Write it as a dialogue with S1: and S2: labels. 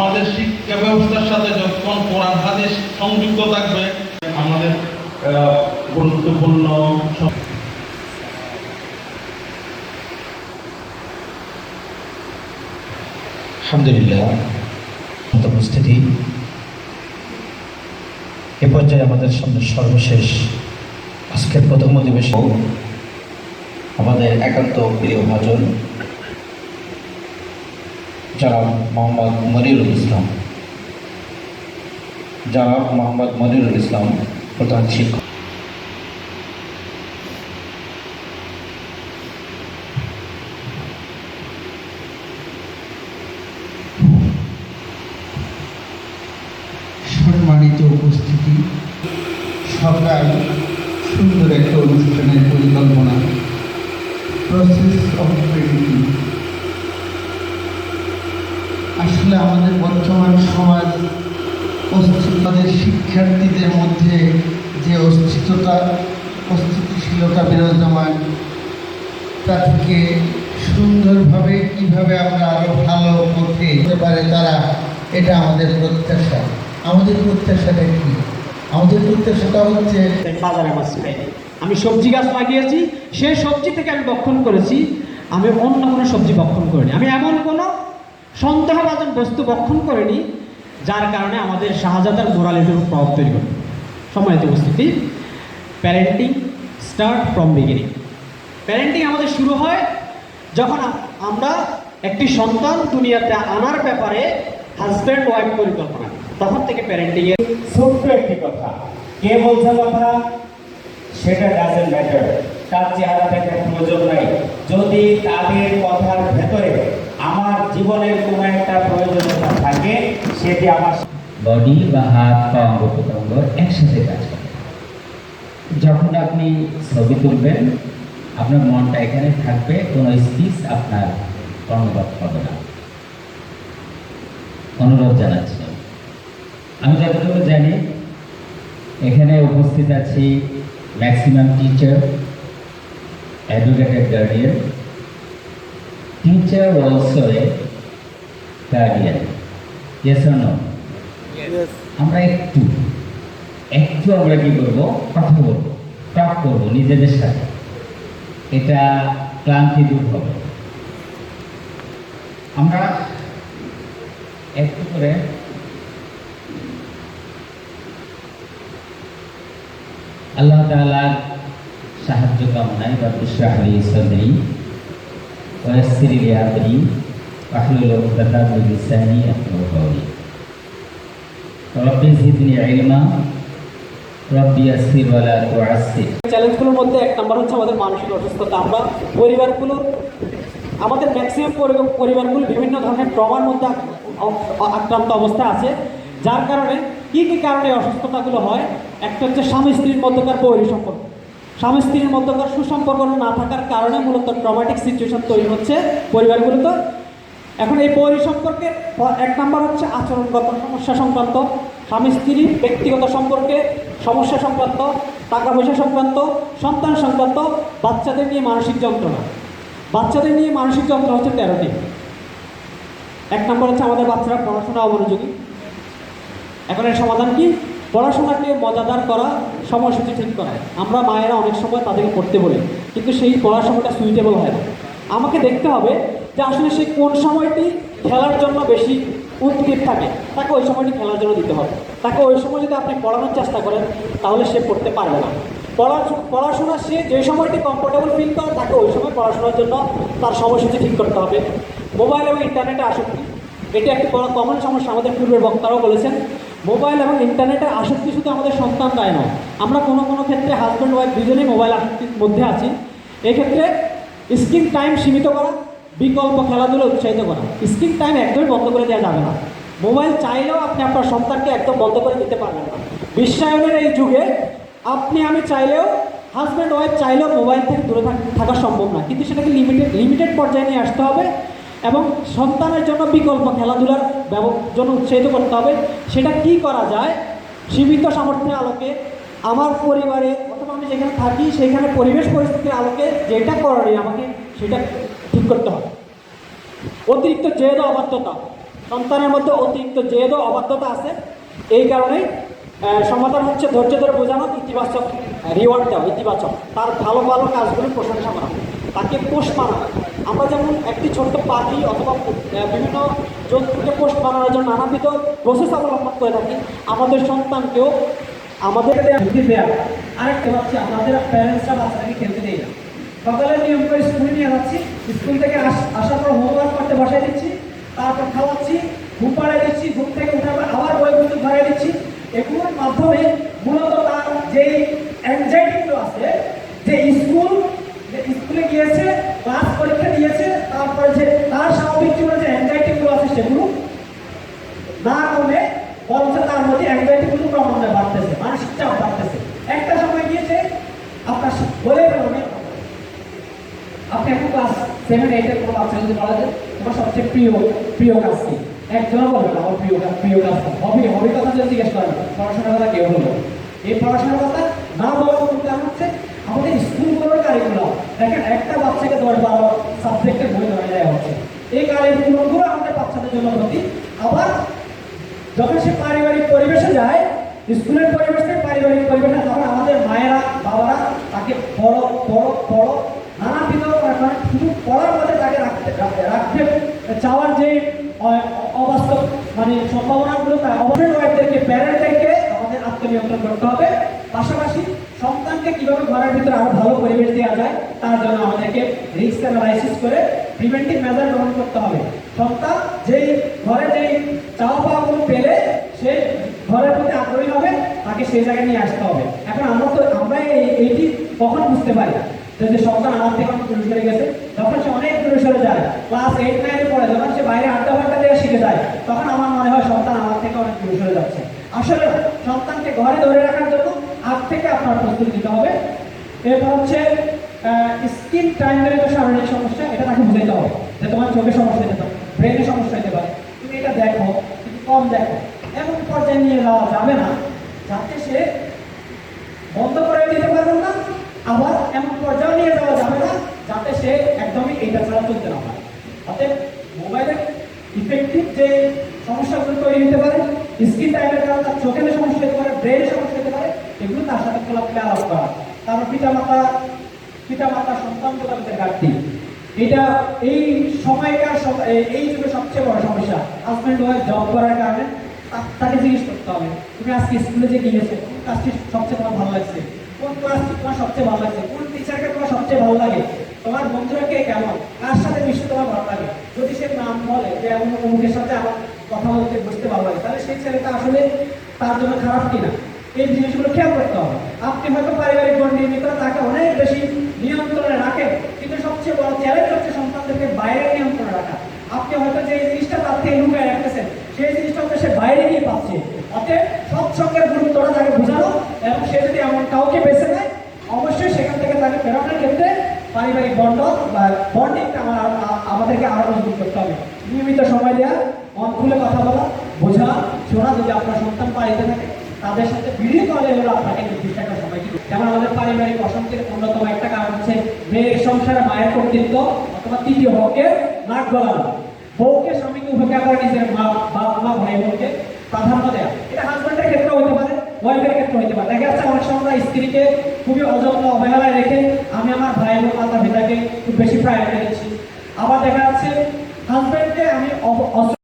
S1: আমাদের শিক্ষা ব্যবস্থার সাথে যখন কোরআন, হাদিস সংযুক্ত থাকবে, আমাদের গুরুত্বপূর্ণ
S2: আলহামদুলিল্লাহ উপস্থিতি। এ পর্যায়ে আমাদের সামনে সর্বশেষ আজকের প্রথম অধিবেশন। আমাদের একান্ত প্রিয় ভাজন জনাব মোহাম্মদ মনিরুল ইসলাম জনাব মোহাম্মদ মনিরুল ইসলাম প্রধান শিক্ষক।
S3: সম্মানিত উপস্থিতি সকাল সুন্দর একটা অনুষ্ঠানের পরিকল্পনা প্রসেস অফ ক্রিয়েটিভিটি আসলে আমাদের বর্তমান সমাজ অস্তিত্বের শিক্ষার্থীদের মধ্যে যে অস্তিত্বতা, অস্তিত্বশীলতা বিরাজমান, তা থেকে সুন্দরভাবে কীভাবে আমরা আরও ভালো হতে পারে তারা, এটা আমাদের প্রত্যাশা। আমাদের প্রত্যাশাটা কি? আমাদের প্রত্যাশাটা হচ্ছে
S4: আমি সবজি গাছ লাগিয়েছি, সেই সবজি থেকে আমি বক্ষণ করেছি। আমি অন্য কোনো সবজি বক্ষণ করিনি। আমি এমন কোনো সন্দেহভাজন বস্তু বক্ষণ করিনি, যার কারণে আমাদের শাহজাদার মোরালিটির উপর প্রভাব তৈরি করে সম্মানিত উপস্থিতি parenting start from beginning parenting আমাদের শুরু হয় যখন আমরা একটি সন্তান দুনিয়াতে আনার ব্যাপারে হাজব্যান্ড ওয়াইফ পরিকল্পনা তখন থেকে প্যারেন্টিং এর
S5: ছোট্ট একটি কথা, কে বলছে কথা? সেটা ডাজেন্ট ম্যাটার তার চেহারা দেখার প্রয়োজন নাই। যদি তাদের কথার ভেতরে আমার জীবনের কোনো একটা প্রয়োজনীয়তা থাকে, সেটি আমার
S6: বডি বা হাত, পা, অঙ্গ প্রত্যঙ্গ একসাথে কাজ করে। যখন আপনি ছবি তুলবেন, আপনার মনটা এখানে থাকবে, কোনো স্পিচ আপনার কর্ণপাত হবে না। অনুরোধ জানাচ্ছি। আমি যতটুকু জানি, এখানে উপস্থিত আছি maximum teacher advocated guardian teacher also a guardian yes or no আমরা একটু একটু আমরা কি করব? কথা বলব টক করব নিজেদের সাথে। এটা ক্লান্তি দূর হবে। আমরা একটু করে আল্লাহ তাআলার সাহায্য কামনায় বা বিশরাহলি সদরি ওয়াসিরি লিয়াদরি واحلل عقدة من لساني يفقهوا قولي رب زدني علما رب يسر ولا تعسر
S4: চ্যালেঞ্জগুলোর মধ্যে এক নম্বর হচ্ছে আমাদের মানসিক অসুস্থতা আমরা পরিবারগুলো আমাদের ম্যাক্সিমাম পরিবারগুলো বিভিন্ন ধরনের ট্রমার মধ্যে আক- আ- আক্রান্ত অবস্থা আছে যার কারণে কি কি কারণে এই অসুস্থতাগুলো হয় একটা হচ্ছে স্বামী স্ত্রীর মধ্যকার পৈরী সম্পর্ক স্বামী স্ত্রীর মধ্যকার সুসম্পর্ক না থাকার কারণে মূলত ট্রমাটিক সিচুয়েশন তৈরি হচ্ছে পরিবারগুলোতে। এখন এই পৈরী সম্পর্কে এক নম্বর হচ্ছে আচরণগত সমস্যা সংক্রান্ত। স্বামী স্ত্রীর ব্যক্তিগত সম্পর্কে সমস্যা সংক্রান্ত, টাকা পয়সা সংক্রান্ত, সন্তান সংক্রান্ত, বাচ্চাদের নিয়ে মানসিক যন্ত্রণা। বাচ্চাদের নিয়ে মানসিক যন্ত্রণা হচ্ছে তেরোটি এক নম্বর হচ্ছে আমাদের বাচ্চারা পড়াশোনা অমনোযোগী। এখন এর সমাধান কি? পড়াশোনাকে মজাদার করা সময়সূচি ঠিক করা। আমরা মায়েরা অনেক সময় তাদেরকে পড়তে বলি, কিন্তু সেই পড়ার সময়টা সুইটেবল হয় না। আমাকে দেখতে হবে যে আসলে সে কোন সময়টি খেলার জন্য বেশি উদ্গ্রীব থাকে, তাকে ওই সময়টি খেলার জন্য দিতে হবে। তাকে ওই সময় যদি আপনি পড়ানোর চেষ্টা করেন, তাহলে সে পড়তে পারবে না। পড়া, পড়াশোনা সে যে সময়টি কমফোর্টেবল ফিল করে, তাকে ওই সময় পড়াশোনার জন্য তার সময়সূচি ঠিক করতে হবে। মোবাইল এবং ইন্টারনেটে আসক্তি এটি একটি কমন সমস্যা আমাদের পূর্বের বক্তারাও বলেছেন। মোবাইল এবং ইন্টারনেটের আসক্তি শুধু আমাদের সন্তান দায় নয়। আমরা কোনো কোনো ক্ষেত্রে হাজব্যান্ড ওয়াইফ দুজনেই মোবাইল আসক্তির মধ্যে আছি। এক্ষেত্রে স্ক্রিন টাইম সীমিত করা, বিকল্প খেলাধুলো উৎসাহিত করা। স্ক্রিন টাইম একদমই বন্ধ করে দেওয়া যাবে না। মোবাইল চাইলেও আপনি আপনার সন্তানকে একদম বন্ধ করে দিতে পারবেন না। বিশ্বায়নের এই যুগে আপনি, আমি চাইলেও হাজব্যান্ড ওয়াইফ চাইলেও মোবাইল থেকে দূরে থাকা সম্ভব না। কিন্তু সেটাকে লিমিটেড লিমিটেড পর্যায়ে নিয়ে আসতে হবে। এবং সন্তানের জন্য বিকল্প খেলাধুলার জন্য উৎসাহিত করতে হবে। সেটা কি করা যায়? সীমিত সামর্থ্যের আলোকে আমার পরিবারে অথবা আমি যেখানে থাকি, সেখানে পরিবেশ পরিস্থিতির আলোকে যেটা করণীয় আমাকে সেটা ঠিক করতে হবে। অতিরিক্ত জেদ অবাধ্যতা। সন্তানের মধ্যে অতিরিক্ত জেদ অবাধ্যতা আছে। এই কারণে সমাধান হচ্ছে ধৈর্য ধরে বোঝানো, ইতিবাচক রিওয়ার্ড দেওয়া, ইতিবাচক। তার ভালো ভালো কাজগুলোর প্রশংসা করা। তাকে পোষ মানানো আমরা যেমন একটি ছোট্ট পাখি অথবা বিভিন্ন জন্তুকে পোষ মানানোর জন্য নানাবিধ প্রসেস অবলম্বন করে থাকি। আমাদের সন্তানকেও আমাদের দেওয়া আরেকটা হচ্ছে আমাদের প্যারেন্টসরা বাচ্চাটাকে খেলতে দেয় না। সকালে নিয়ম করে স্কুলে নিয়ে যাচ্ছি। স্কুল থেকে আস- আসার পর হোমওয়ার্ক করতে বসাই দিচ্ছি। তারপর খাওয়াচ্ছি, ঘুম পাড়াই দিচ্ছি, ঘুম থেকে পর আবার বই বই ধরাই দিচ্ছি। এগুলোর মাধ্যমে মূলত তার যেই অ্যাংজাইটিগুলো আছে যে স্কুল যে স্কুলে গিয়েছে ক্লাস পরীক্ষা দিয়েছে তারপরে যে তার স্বাভাবিক জীবনে যে অ্যাংজাইটিগুলো আছে সেগুলো না কমে বরঞ্চ তার মধ্যে অ্যাংজাইটিগুলো ক্রমান্বয়ে বাড়তেছে মানসিক চাপ বাড়তেছে একটা সময় গিয়েছে আপনার বলে গেল আপনি এখন ক্লাস সেভেন এইটের কোনো বাচ্চা যদি বলা যায়, তোমার সবচেয়ে প্রিয় প্রিয় কাজ কি? একজনও বলবে না, আমার প্রিয় কাজ প্রিয় কাজ হবি হবি কথা যদি জিজ্ঞেস করেন, পড়াশোনার কথা কেউ বলবে এই পড়াশোনার কথা না বলার কারণ হচ্ছে আমাদের স্কুলগুলোর কারিকুলাম দেখেন, একটা বাচ্চাকে দশ বারো সাবজেক্টের বই ধরে দেওয়া হচ্ছে। এই কারিকুলামগুলো আমাদের বাচ্চাদের জন্য ক্ষতি। আবার যখন সে পারিবারিক পরিবেশে যায়, স্কুলের পরিবেশ, পারিবারিক পরিবেশে, তখন আমাদের মায়েরা, বাবারা তাকে বড় বড় বড় নানাবিধ মানে শুধু পড়ার মধ্যে তাকে রাখতে, রাখতে- চাওয়ার যে অবাস্তব মানে সম্ভাবনাগুলো তাই অবশ্যই ওয়াইফদেরকে প্যারেন্টদেরকে আমাদের আত্মনিয়ন্ত্রণ করতে হবে। পাশাপাশি সন্তানকে কীভাবে ঘরের ভিতরে আরও ভালো পরিবেশ দেওয়া যায়, তার জন্য আমাদেরকে রিস্ক অ্যানালাইসিস করে প্রিভেন্টিভ মেজার গ্রহণ করতে হবে। সন্তান যেই ঘরে যেই চাওয়া পাওয়াগুলো পেলে, সে ঘরের প্রতি আগ্রহী হবে, তাকে সেই জায়গায় নিয়ে আসতে হবে। এখন আমরা তো, আমরা এই- এইটি কখন বুঝতে পারি? যে যে সন্তান আমার থেকে অনেক দূরে সরে গেছে যখন সে অনেক দূরে সরে যায়। ক্লাস এইট নাইনে পড়ে, যখন সে বাইরে আড্ডা ফাড্ডা দিয়ে শিখে যায়, তখন আমার মনে হয় সন্তান আমার থেকে অনেক দূরে সরে যাচ্ছে। আসলে সন্তানকে ঘরে ধরে রাখার জন্য আগ থেকে আপনার প্রস্তুতি দিতে হবে। এরপর হচ্ছে স্কিন টাইমজনিত শারীরিক সমস্যা, এটা তাকে বুঝাইতে হবে যে তোমার চোখে সমস্যা হতে পারে ব্রেনে সমস্যা হতে পারে। তুমি এটা দেখো কিন্তু কম দেখো। এমন পর্যায়ে নিয়ে যাওয়া যাবে না যাতে সে বন্ধ করে দিতে পারবেন না আবার এমন পর্যায়ে নিয়ে যাওয়া যাবে না, যাতে সে একদমই এটা ছাড়া চলতে না পারে। অতএব মোবাইলের ইফেক্টিভ যে সমস্যাগুলো তৈরি হতে পারে স্ক্রিন টাইমের কারণে তার চোখের সমস্যা হতে পারে ব্রেনের সমস্যা হতে পারে, এগুলো তার সাথে খোলাখুলি আলাপ করা। তারপর পিতা মাতা পিতা মাতা সন্তান যোগাযোগের ঘাটতি। এটা এই সময়কার এই- যুগে সবচেয়ে বড় সমস্যা। হাজব্যান্ড ওয়াইফ জব করার কারণে তাকে জিজ্ঞেস করতে হবে, তুমি আজকে স্কুলে যে গিয়েছো, কোন কাজটি সবচেয়ে তোমার ভালো লাগছে? কোন ক্লাসটি তোমার সবচেয়ে ভালো লাগছে? কোন ভালো লাগে। তোমার বন্ধুরা কে কেমন? কার সাথে মিশতে তোমার ভালো লাগে? যদি সে নাম বলে যে এমন অমুকের সাথে আমার কথা বলতে বুঝতে ভালো লাগে, তাহলে সেই ছেলেটা আসলে তার জন্য খারাপ কিনা? এই জিনিসগুলো খেয়াল করতে হবে। আপনি হয়তো পারিবারিক গণ্ডির ভিতরে তাকে অনেক বেশি নিয়ন্ত্রণে রাখেন, কিন্তু সবচেয়ে বড় চ্যালেঞ্জ হচ্ছে সন্তানদেরকে বাইরে নিয়ন্ত্রণে রাখা। আপনি হয়তো যে জিনিসটা তার থেকে লুকায় রাখতেছেন, সেই জিনিসটা হচ্ছে সে বাইরে গিয়ে পাচ্ছে। অতএব সৎসঙ্গের গুরুত্বটা তাকে বোঝানো এবং সে যদি এমন কাউকে বেছে নেয় অবশ্যই সেখান থেকে তাকে ফেরানোর ক্ষেত্রে পারিবারিক বন্ড বা বন্ডিংটা আমার আমাদেরকে আরও মজবুত করতে হবে। নিয়মিত সময় দেওয়া মন খুলে কথা বলা, বোঝা, শোনা, যদি আপনার সন্তান বাড়িতে থাকে, তাদের সাথে ভিডিও কলে হলো আপনাকে নির্দিষ্ট একটা সময় দিবে যেমন আমাদের পারিবারিক অশান্তির অন্যতম একটা কারণ হচ্ছে মেয়ের সংসারে মায়ের কর্তৃত্ব অথবা তৃতীয় হকে নাক গলানো। বউকে স্বামীকে উপেক্ষা করে নিজের মা বাবা মা ভাই বোনকে প্রাধান্য দেওয়া এটা হাজব্যান্ডের ক্ষেত্রে হতে পারে ওয়াইফের ক্ষেত্রে হতে পারে। দেখা যাচ্ছে অনেক সময় স্ত্রীকে খুবই অযত্ন অবহেলায় রেখে আমি আমার ভাই এবং মাতা পিতাকে খুব বেশি প্রায়োরিটি দিচ্ছি। আবার দেখা যাচ্ছে হাজব্যান্ডকে আমি